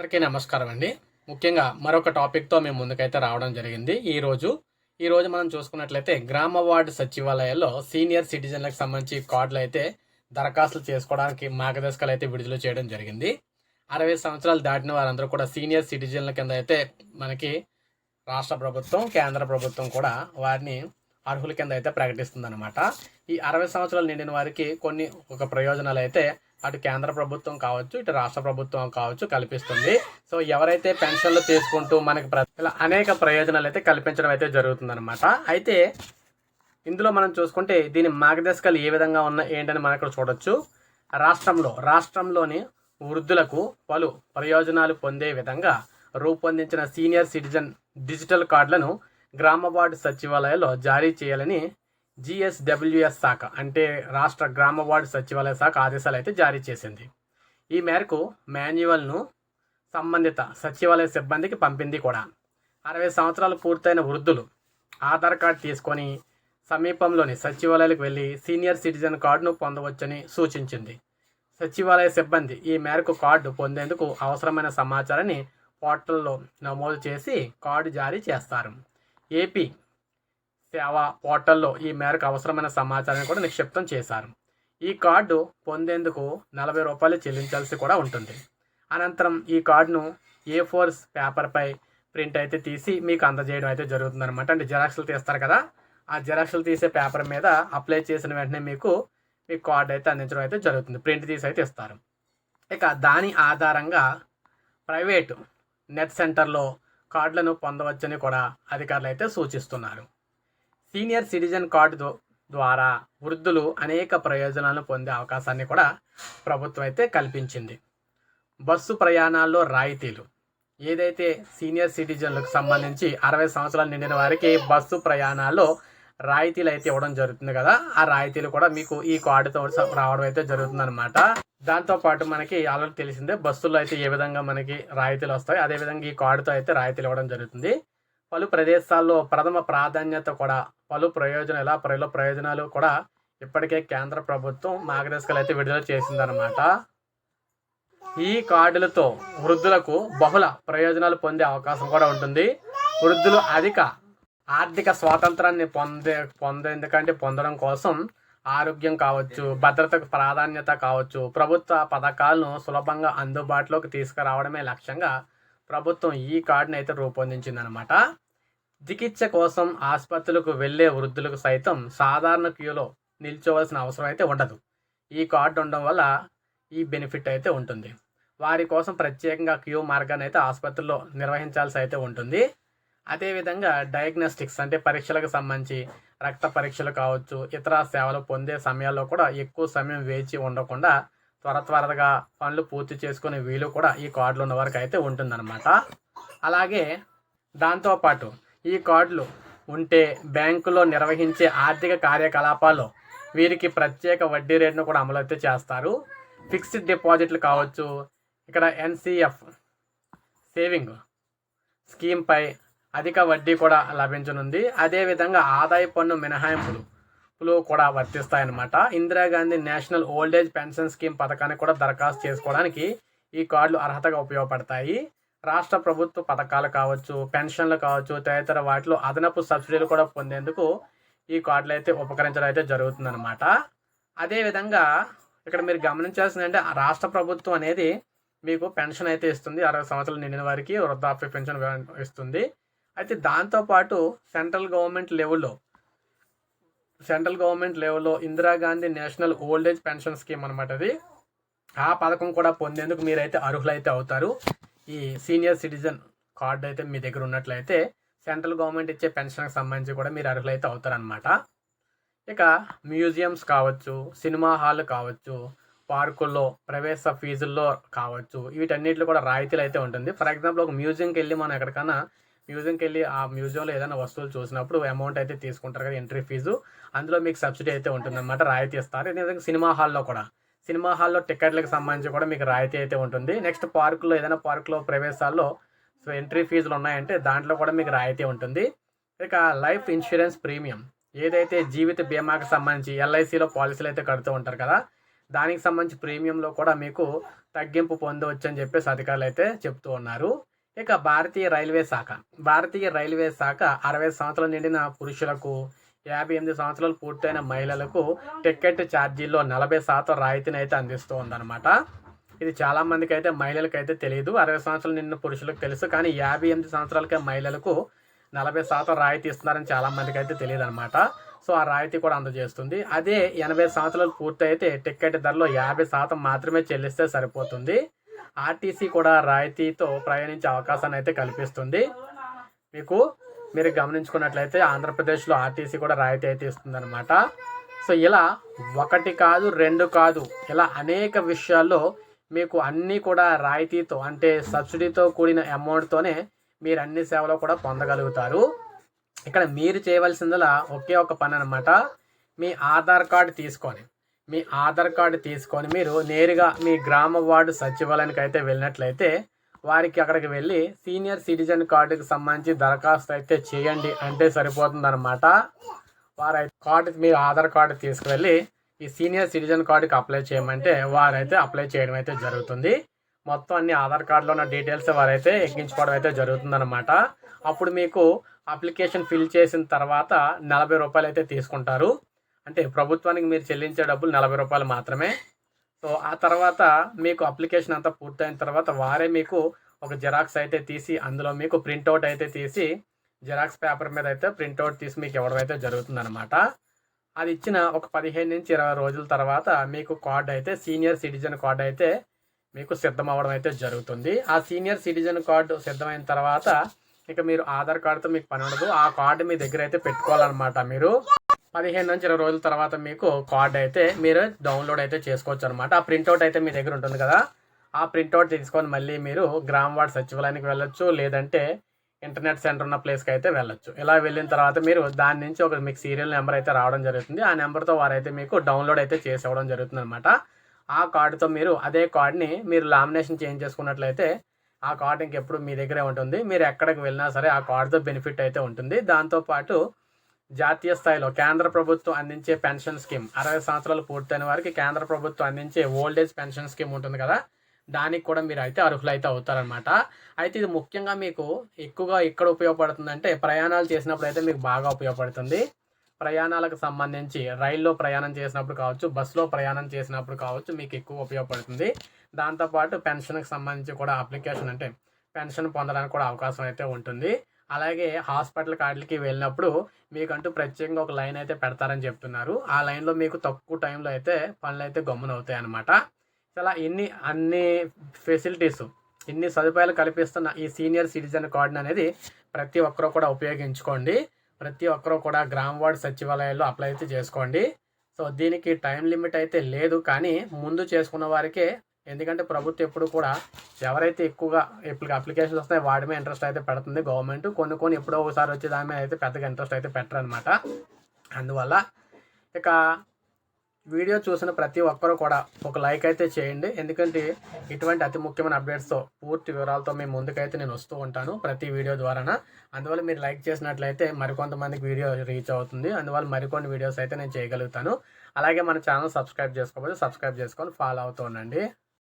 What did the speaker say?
అందరికీ నమస్కారం అండి. ముఖ్యంగా మరొక టాపిక్తో మేము ముందుకైతే రావడం జరిగింది. ఈరోజు ఈరోజు మనం చూసుకున్నట్లయితే గ్రామ వార్డు సచివాలయాల్లో సీనియర్ సిటిజన్లకు సంబంధించి కార్డులు అయితే దరఖాస్తులు చేసుకోవడానికి మార్గదర్శకాలు అయితే విడుదల చేయడం జరిగింది. అరవై సంవత్సరాలు దాటిన వారందరూ కూడా సీనియర్ సిటిజన్ల కింద అయితే మనకి రాష్ట్ర ప్రభుత్వం కేంద్ర ప్రభుత్వం కూడా వారిని అర్హుల కింద అయితే ప్రకటిస్తుంది ఈ అరవై సంవత్సరాలు నిండిన వారికి కొన్ని ఒక ప్రయోజనాలు అయితే అటు కేంద్ర ప్రభుత్వం కావచ్చు ఇటు రాష్ట్ర ప్రభుత్వం కావచ్చు కల్పిస్తుంది. సో ఎవరైతే పెన్షన్లు తీసుకుంటూ మనకి ఇలా అనేక ప్రయోజనాలు అయితే కల్పించడం అయితే జరుగుతుందన్నమాట. అయితే ఇందులో మనం చూసుకుంటే దీని మార్గదర్శకాలు ఏ విధంగా ఉన్నాయి ఏంటని మనం ఇక్కడ చూడొచ్చు. రాష్ట్రంలో రాష్ట్రంలోని వృద్ధులకు పలు ప్రయోజనాలు పొందే విధంగా రూపొందించిన సీనియర్ సిటిజన్ డిజిటల్ కార్డులను గ్రామ వార్డు సచివాలయాల్లో జారీ చేయాలని జిఎస్డబ్ల్యూఎస్ శాఖ అంటే రాష్ట్ర గ్రామ వార్డు సచివాలయ శాఖ ఆదేశాలు అయితే జారీ చేసింది. ఈ మేరకు మాన్యువల్ను సంబంధిత సచివాలయ సిబ్బందికి పంపింది కూడా. అరవై సంవత్సరాలు పూర్తయిన వృద్ధులు ఆధార్ కార్డు తీసుకొని సమీపంలోని సచివాలయాలకు వెళ్ళి సీనియర్ సిటిజన్ కార్డును పొందవచ్చని సూచించింది. సచివాలయ సిబ్బంది ఈ మేరకు కార్డు పొందేందుకు అవసరమైన సమాచారాన్ని పోర్టల్లో నమోదు చేసి కార్డు జారీ చేస్తారు. ఏపీ సేవా పోర్టల్లో ఈ మేరకు అవసరమైన సమాచారాన్ని కూడా నిక్షిప్తం చేశారు. ఈ కార్డు పొందేందుకు నలభై రూపాయలు చెల్లించాల్సి కూడా ఉంటుంది. అనంతరం ఈ కార్డును ఏ ఫోర్స్ పేపర్పై ప్రింట్ అయితే తీసి మీకు అందజేయడం అయితే జరుగుతుందనమాట అంటే జెరాక్స్లు తీస్తారు కదా ఆ జిరాక్స్లు తీసే పేపర్ మీద అప్లై చేసిన వెంటనే మీకు మీ కార్డు అయితే అందించడం అయితే జరుగుతుంది. ప్రింట్ తీసి అయితే ఇస్తారు. ఇక దాని ఆధారంగా ప్రైవేటు నెట్ సెంటర్లో కార్డులను పొందవచ్చని కూడా అధికారులు అయితే సూచిస్తున్నారు. సీనియర్ సిటిజన్ కార్డు ద్వారా వృద్ధులు అనేక ప్రయోజనాలను పొందే అవకాశాన్ని కూడా ప్రభుత్వం అయితే కల్పించింది. బస్సు ప్రయాణాల్లో రాయితీలు. ఏదైతే సీనియర్ సిటిజన్లకు సంబంధించి అరవై సంవత్సరాలు నిండిన వారికి బస్సు ప్రయాణాల్లో రాయితీలు అయితే ఇవ్వడం జరుగుతుంది కదా ఆ రాయితీలు కూడా మీకు ఈ కార్డుతో రావడం అయితే జరుగుతుంది అనమాట దాంతో పాటు మనకి ఆల్రెడీ తెలిసిందే బస్సుల్లో అయితే ఏ విధంగా మనకి రాయితీలు వస్తాయి అదే విధంగా ఈ కార్డుతో అయితే రాయితీలు ఇవ్వడం జరుగుతుంది. పలు ప్రదేశాల్లో ప్రథమ ప్రాధాన్యత కూడా పలు ప్రయోజన ఎలా పలు ప్రయోజనాలు కూడా ఇప్పటికే కేంద్ర ప్రభుత్వం మార్గదర్శకాలు అయితే విడుదల చేసిందనమాట ఈ కార్డులతో వృద్ధులకు బహుళ ప్రయోజనాలు పొందే అవకాశం కూడా ఉంటుంది. వృద్ధులు అధిక ఆర్థిక స్వాతంత్రాన్ని పొందే పొందేందుకంటే పొందడం కోసం ఆరోగ్యం కావచ్చు భద్రతకు ప్రాధాన్యత కావచ్చు ప్రభుత్వ పథకాలను సులభంగా అందుబాటులోకి తీసుకురావడమే లక్ష్యంగా ప్రభుత్వం ఈ కార్డుని అయితే రూపొందించిందనమాట చికిత్స కోసం ఆసుపత్రులకు వెళ్ళే వృద్ధులకు సైతం సాధారణ క్యూలో నిల్చోవలసిన అవసరం అయితే ఉండదు. ఈ కార్డు ఉండడం వల్ల ఈ బెనిఫిట్ అయితే ఉంటుంది. వారి కోసం ప్రత్యేకంగా క్యూ మార్గాన్ని అయితే ఆసుపత్రిలో నిర్వహించాల్సి అయితే ఉంటుంది. అదేవిధంగా డయాగ్నోస్టిక్స్ అంటే పరీక్షలకు సంబంధించి రక్త పరీక్షలు కావచ్చు ఇతర సేవలు పొందే సమయాల్లో కూడా ఎక్కువ సమయం వేచి ఉండకుండా త్వర త్వరగా పనులు పూర్తి చేసుకునే వీలు కూడా ఈ కార్డులు ఉన్న వరకు అయితే ఉంటుందన్నమాట. అలాగే దాంతోపాటు ఈ కార్డులు ఉంటే బ్యాంకులో నిర్వహించే ఆర్థిక కార్యకలాపాలు. వీరికి ప్రత్యేక వడ్డీ రేటును కూడా అమలు అయితే చేస్తారు. ఫిక్స్డ్ డిపాజిట్లు కావచ్చు. ఇక్కడ ఎన్సిఎఫ్ సేవింగ్ స్కీమ్పై అధిక వడ్డీ కూడా లభించనుంది. అదేవిధంగా ఆదాయ పన్ను మినహాయింపులు కూడా వర్తిస్తాయన్నమాట. Indira Gandhi national old age pension scheme పథకానికి కూడా దరఖాస్తు చేసుకోవడానికి ఈ కార్డులు అర్హతగా ఉపయోగపడతాయి. రాష్ట్ర ప్రభుత్వ పథకాలు కావచ్చు పెన్షన్లు కావచ్చు తదితర వాటిలో అదనపు సబ్సిడీలు కూడా పొందేందుకు ఈ కార్డులు అయితే ఉపకరించడం అయితే జరుగుతుందన్నమాట. అదేవిధంగా ఇక్కడ మీరు గమనించాల్సింది అంటే రాష్ట్ర ప్రభుత్వం అనేది మీకు పెన్షన్ అయితే ఇస్తుంది. అరవై సంవత్సరాలు నిండిన వారికి వృద్ధాప్య పెన్షన్ ఇస్తుంది. అయితే దాంతోపాటు సెంట్రల్ గవర్నమెంట్ లెవెల్లో సెంట్రల్ గవర్నమెంట్ లెవెల్లో Indira Gandhi national old age pension scheme అనమాట అది. ఆ పథకం కూడా పొందేందుకు మీరైతే అర్హులైతే అవుతారు. ఈ సీనియర్ సిటిజన్ కార్డు అయితే మీ దగ్గర ఉన్నట్లయితే సెంట్రల్ గవర్నమెంట్ ఇచ్చే పెన్షన్కి సంబంధించి కూడా మీరు అర్హులైతే అవుతారనమాట ఇక మ్యూజియంస్ కావచ్చు సినిమా హాల్ కావచ్చు పార్కుల్లో ప్రవేశ ఫీజుల్లో కావచ్చు వీటన్నిటిలో కూడా రాయితీలు అయితే ఉంటుంది. ఫర్ ఎగ్జాంపుల్ ఒక మ్యూజియంకి వెళ్ళి మనం ఎక్కడికైనా మ్యూజియంకి వెళ్ళి ఆ మ్యూజియంలో ఏదైనా వస్తువులు చూసినప్పుడు అమౌంట్ అయితే తీసుకుంటారు కదా ఎంట్రీ ఫీజు. అందులో మీకు సబ్సిడీ అయితే ఉంటుందన్నమాట రాయితీ ఇస్తారు. అదేవిధంగా సినిమా హాల్లో కూడా సినిమా హాల్లో టికెట్లకు సంబంధించి కూడా మీకు రాయితీ అయితే ఉంటుంది. నెక్స్ట్ పార్కులో ఏదైనా పార్కులో ప్రవేశాల్లో సో ఎంట్రీ ఫీజులు ఉన్నాయంటే దాంట్లో కూడా మీకు రాయితీ ఉంటుంది. ఇక లైఫ్ ఇన్సూరెన్స్ ప్రీమియం ఏదైతే జీవిత బీమాకి సంబంధించి ఎల్ఐసిలో పాలసీలు అయితే కడుతూ ఉంటారు కదా దానికి సంబంధించి ప్రీమియంలో కూడా మీకు తగ్గింపు పొందవచ్చు అని చెప్పేసి అధికారులు అయితే చెప్తూ ఉన్నారు. ఇక భారతీయ రైల్వే శాఖ భారతీయ రైల్వే శాఖ అరవై సంవత్సరాలు నిండిన పురుషులకు యాభై ఎనిమిది సంవత్సరాలు పూర్తయిన మహిళలకు టికెట్ ఛార్జీల్లో నలభై శాతం రాయితీని అయితే అందిస్తూ ఉందన్నమాట ఇది చాలా మందికి అయితే మహిళలకు అయితే తెలియదు. అరవై సంవత్సరాలు నిన్న పురుషులకు తెలుసు. కానీ యాభై ఎనిమిది సంవత్సరాలకే మహిళలకు నలభై శాతం రాయితీ ఇస్తున్నారని చాలామందికి అయితే తెలియదు అనమాట సో ఆ రాయితీ కూడా అందజేస్తుంది. అదే ఎనభై సంవత్సరాలు పూర్తయితే టికెట్ ధరలో యాభై శాతం మాత్రమే చెల్లిస్తే సరిపోతుంది. ఆర్టీసీ కూడా రాయితీతో ప్రయాణించే అవకాశాన్ని అయితే కల్పిస్తుంది. మీకు మీరు గమనించుకున్నట్లయితే ఆంధ్రప్రదేశ్లో ఆర్టీసీ కూడా రాయితీ అయితే ఇస్తుందన్నమాట. సో ఇలా ఒకటి కాదు రెండు కాదు ఇలా అనేక విషయాల్లో మీకు అన్నీ కూడా రాయితీతో అంటే సబ్సిడీతో కూడిన అమౌంట్తోనే మీరు అన్ని సేవలు కూడా పొందగలుగుతారు. ఇక్కడ మీరు చేయవలసిందలా ఒకే ఒక పని అనమాట మీ ఆధార్ కార్డు తీసుకొని మీ ఆధార్ కార్డు తీసుకొని మీరు నేరుగా మీ గ్రామ వార్డు సచివాలయానికి అయితే వెళ్ళినట్లయితే వారికి అక్కడికి వెళ్ళి సీనియర్ సిటిజన్ కార్డుకి సంబంధించి దరఖాస్తు అయితే చేయండి అంటే సరిపోతుంది అనమాట వారైతే కార్డు మీ ఆధార్ కార్డు తీసుకువెళ్ళి ఈ సీనియర్ సిటిజన్ కార్డుకి అప్లై చేయమంటే వారైతే అప్లై చేయడం అయితే జరుగుతుంది. మొత్తం అన్ని ఆధార్ కార్డులో ఉన్న డీటెయిల్స్ వారైతే ఎక్కించుకోవడం అయితే జరుగుతుందన్నమాట. అప్పుడు మీకు అప్లికేషన్ ఫిల్ చేసిన తర్వాత నలభై రూపాయలు అయితే తీసుకుంటారు. అంటే ప్రభుత్వానికి మీరు చెల్లించే డబ్బులు నలభై రూపాయలు మాత్రమే. సో ఆ తర్వాత మీకు అప్లికేషన్ అంతా పూర్తయిన తర్వాత వారే మీకు ఒక జిరాక్స్ అయితే తీసి అందులో మీకు ప్రింట్అవుట్ అయితే తీసి జిరాక్స్ పేపర్ మీద అయితే ప్రింట్అవుట్ తీసి మీకు ఇవ్వడం అయితే జరుగుతుందన్నమాట. అది ఇచ్చిన ఒక పదిహేను నుంచి ఇరవై రోజుల తర్వాత మీకు కార్డు అయితే సీనియర్ సిటిజన్ కార్డు అయితే మీకు సిద్ధం అవ్వడం అయితే జరుగుతుంది. ఆ సీనియర్ సిటిజన్ కార్డు సిద్ధమైన తర్వాత ఇక మీరు ఆధార్ కార్డుతో మీకు పని ఉండదు. ఆ కార్డు మీ దగ్గర అయితే పెట్టుకోవాలన్నమాట మీరు. పదిహేను నుంచి ఇరవై రోజుల తర్వాత మీకు కార్డ్ అయితే మీరు డౌన్లోడ్ అయితే చేసుకోవచ్చు అనమాట ఆ ప్రింట్అవుట్ అయితే మీ దగ్గర ఉంటుంది కదా. ఆ ప్రింట్అవుట్ తీసుకొని మళ్ళీ మీరు గ్రామ వార్డ్ సచివాలయానికి వెళ్ళొచ్చు లేదంటే ఇంటర్నెట్ సెంటర్ ఉన్న ప్లేస్కి అయితే వెళ్ళొచ్చు. ఇలా వెళ్ళిన తర్వాత మీరు దాని నుంచి ఒక మీకు సీరియల్ నెంబర్ అయితే రావడం జరుగుతుంది. ఆ నెంబర్తో వారైతే మీకు డౌన్లోడ్ అయితే చేసేవడం జరుగుతుంది అనమాట ఆ కార్డుతో మీరు అదే కార్డ్ని మీరు లామినేషన్ చేంజ్ చేసుకున్నట్లయితే ఆ కార్డు ఇంకెప్పుడు మీ దగ్గరే ఉంటుంది. మీరు ఎక్కడికి వెళ్ళినా సరే ఆ కార్డుతో బెనిఫిట్ అయితే ఉంటుంది. దాంతోపాటు జాతీయ స్థాయిలో కేంద్ర ప్రభుత్వం అందించే పెన్షన్ స్కీమ్. అరవై సంవత్సరాలు పూర్తయిన వారికి కేంద్ర ప్రభుత్వం అందించే ఓల్డేజ్ పెన్షన్ స్కీమ్ ఉంటుంది కదా. దానికి కూడా మీరు అయితే అర్హులు అయితే అవుతారనమాట అయితే ఇది ముఖ్యంగా మీకు ఎక్కువగా ఎక్కడ ఉపయోగపడుతుంది అంటే ప్రయాణాలు చేసినప్పుడు అయితే మీకు బాగా ఉపయోగపడుతుంది. ప్రయాణాలకు సంబంధించి రైల్లో ప్రయాణం చేసినప్పుడు కావచ్చు బస్సులో ప్రయాణం చేసినప్పుడు కావచ్చు మీకు ఎక్కువ ఉపయోగపడుతుంది. దాంతోపాటు పెన్షన్కి సంబంధించి కూడా అప్లికేషన్ అంటే పెన్షన్ పొందడానికి కూడా అవకాశం అయితే ఉంటుంది. అలాగే హాస్పిటల్ కార్డులకి వెళ్ళినప్పుడు మీకంటూ ప్రత్యేకంగా ఒక లైన్ అయితే పెడతారని చెప్తున్నారు. ఆ లైన్లో మీకు తక్కువ టైంలో అయితే పనులు అయితే గమ్మున అవుతాయి అనమాట చాలా ఇన్ని అన్ని ఫెసిలిటీస్ ఇన్ని సదుపాయాలు కల్పిస్తున్న ఈ సీనియర్ సిటిజన్ కార్డు అనేది ప్రతి ఒక్కరూ కూడా ఉపయోగించుకోండి. ప్రతి ఒక్కరూ కూడా గ్రామ వార్డ్ సచివాలయాల్లో అప్లై అయితే చేసుకోండి. సో దీనికి టైం లిమిట్ అయితే లేదు. కానీ ముందు చేసుకున్న వారికే ఎందుకంటే ప్రభుత్వం ఎప్పుడు కూడా ఎవరైతే ఎక్కువగా ఇప్పుడు అప్లికేషన్స్ వస్తాయి వాడి మీద ఇంట్రెస్ట్ అయితే పెడుతుంది గవర్నమెంట్ కొన్ని కొన్ని ఎప్పుడో ఒకసారి వచ్చే దాని మీద అయితే పెద్దగా ఇంట్రెస్ట్ అయితే పెట్టరు అనమాట అందువల్ల ఇక వీడియో చూసిన ప్రతి ఒక్కరూ కూడా ఒక లైక్ అయితే చేయండి. ఎందుకంటే ఇటువంటి అతి ముఖ్యమైన అప్డేట్స్తో పూర్తి వివరాలతో మేము ముందుకైతే నేను వస్తూ ఉంటాను ప్రతి వీడియో ద్వారా అందువల్ల మీరు లైక్ చేసినట్లయితే మరికొంతమందికి వీడియో రీచ్ అవుతుంది. అందువల్ల మరికొన్ని వీడియోస్ అయితే నేను చేయగలుగుతాను. అలాగే మన ఛానల్ సబ్స్క్రైబ్ చేసుకోకపోతే సబ్స్క్రైబ్ చేసుకొని ఫాలో అవుతూ ఉండండి.